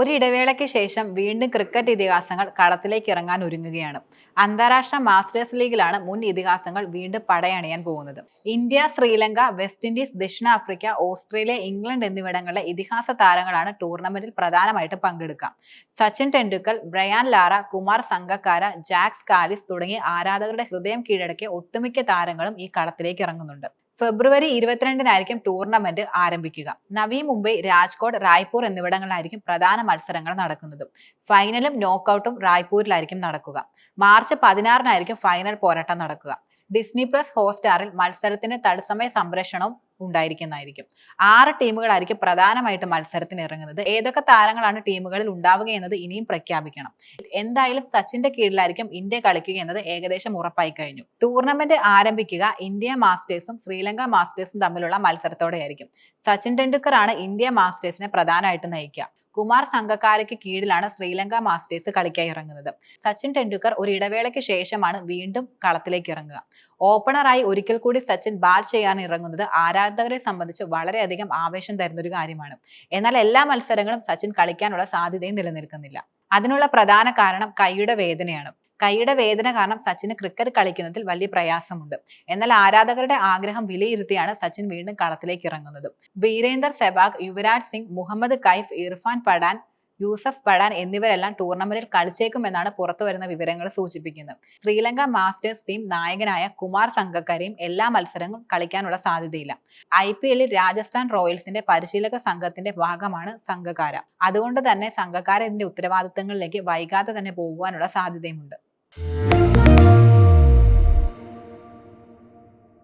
ഒരിടവേളയ്ക്ക് ശേഷം വീണ്ടും ക്രിക്കറ്റ് ഇതിഹാസങ്ങൾ കളത്തിലേക്ക് ഇറങ്ങാൻ ഒരുങ്ങുകയാണ്. അന്താരാഷ്ട്ര മാസ്റ്റേഴ്സ് ലീഗിലാണ് മുൻ ഇതിഹാസങ്ങൾ വീണ്ടും പടയണിയാൻ പോകുന്നത്. ഇന്ത്യ ശ്രീലങ്ക വെസ്റ്റ് ഇൻഡീസ് ദക്ഷിണാഫ്രിക്ക ഓസ്ട്രേലിയ ഇംഗ്ലണ്ട് എന്നിവിടങ്ങളിലെ ഇതിഹാസ താരങ്ങളാണ് ടൂർണമെന്റിൽ പ്രധാനമായിട്ട് പങ്കെടുക്കുക. Sachin Tendulkar Brian Lara Kumar Sangakkara Jacques Kallis തുടങ്ങിയ ആരാധകരുടെ ഹൃദയം കീഴടക്കിയ ഒട്ടുമിക്ക താരങ്ങളും ഈ കളത്തിലേക്ക് ഇറങ്ങുന്നുണ്ട്. ഫെബ്രുവരി ഇരുപത്തിരണ്ടിനായിരിക്കും ടൂർണമെന്റ് ആരംഭിക്കുക. നവി മുംബൈ രാജ്കോട്ട് റായ്പൂർ എന്നിവിടങ്ങളിലായിരിക്കും പ്രധാന മത്സരങ്ങൾ നടക്കുന്നത്. ഫൈനലും നോക്കൌട്ടും റായ്പൂരിലായിരിക്കും നടക്കുക. മാർച്ച് പതിനാറിനായിരിക്കും ഫൈനൽ പോരാട്ടം നടക്കുക. ഡിസ്നി പ്ലസ് ഹോട്ട്സ്റ്റാറിൽ മത്സരത്തിന് തത്സമയ സംപ്രേഷണവും ഉണ്ടായിരിക്കുന്നതായിരിക്കും. ആറ് ടീമുകളായിരിക്കും പ്രധാനമായിട്ട് മത്സരത്തിന് ഇറങ്ങുന്നത്. ഏതൊക്കെ താരങ്ങളാണ് ടീമുകളിൽ ഉണ്ടാവുക എന്നത് ഇനിയും പ്രഖ്യാപിക്കണം. എന്തായാലും സച്ചിന്റെ കീഴിലായിരിക്കും ഇന്ത്യ കളിക്കുക എന്നത് ഏകദേശം ഉറപ്പായി കഴിഞ്ഞു. ടൂർണമെന്റ് ആരംഭിക്കുക ഇന്ത്യ മാസ്റ്റേഴ്സും ശ്രീലങ്ക മാസ്റ്റേഴ്സും തമ്മിലുള്ള മത്സരത്തോടെയായിരിക്കും. സച്ചിൻ ടെണ്ടുൽക്കർ ആണ് ഇന്ത്യ മാസ്റ്റേഴ്സിനെ പ്രധാനമായിട്ട് നയിക്കുക. കുമാർ സംഘക്കാരയ്ക്ക് കീഴിലാണ് ശ്രീലങ്ക മാസ്റ്റേഴ്സ് കളിക്കായി ഇറങ്ങുന്നത്. സച്ചിൻ ടെണ്ടുൽക്കർ ഒരു ഇടവേളയ്ക്ക് ശേഷമാണ് വീണ്ടും കളത്തിലേക്ക് ഇറങ്ങുക. ഓപ്പണറായി ഒരിക്കൽ കൂടി സച്ചിൻ ബാറ്റ് ചെയ്യാൻ ഇറങ്ങുന്നത് ആരാധകരെ സംബന്ധിച്ച് വളരെയധികം ആവേശം തരുന്ന ഒരു കാര്യമാണ്. എന്നാൽ എല്ലാ മത്സരങ്ങളും സച്ചിൻ കളിക്കാനുള്ള സാധ്യതയും നിലനിൽക്കുന്നില്ല. അതിനുള്ള പ്രധാന കാരണം കൈയുടെ വേദനയാണ്. കൈയുടെ വേദന കാരണം സച്ചിന് ക്രിക്കറ്റ് കളിക്കുന്നതിൽ വലിയ പ്രയാസമുണ്ട്. എന്നാൽ ആരാധകരുടെ ആഗ്രഹം വിലയിരുത്തിയാണ് സച്ചിൻ വീണ്ടും കളത്തിലേക്ക് ഇറങ്ങുന്നത്. വീരേന്ദർ സെബാഗ് യുവരാജ് സിംഗ് മുഹമ്മദ് കൈഫ് ഇർഫാൻ പഠാൻ യൂസഫ് പഠാൻ എന്നിവരെല്ലാം ടൂർണമെന്റിൽ കളിച്ചേക്കുമെന്നാണ് പുറത്തു വരുന്ന വിവരങ്ങൾ സൂചിപ്പിക്കുന്നത്. ശ്രീലങ്ക മാസ്റ്റേഴ്സ് ടീം നായകനായ കുമാർ സംഘക്കാരെയും എല്ലാ മത്സരങ്ങളും കളിക്കാനുള്ള സാധ്യതയില്ല. ഐ പി എല്ലിൽ രാജസ്ഥാൻ റോയൽസിന്റെ പരിശീലക സംഘത്തിന്റെ ഭാഗമാണ് സംഘക്കാര അതുകൊണ്ട് തന്നെ സംഘക്കാര ഇതിന്റെ ഉത്തരവാദിത്തങ്ങളിലേക്ക് വൈകാതെ തന്നെ പോകുവാനുള്ള സാധ്യതയുമുണ്ട്.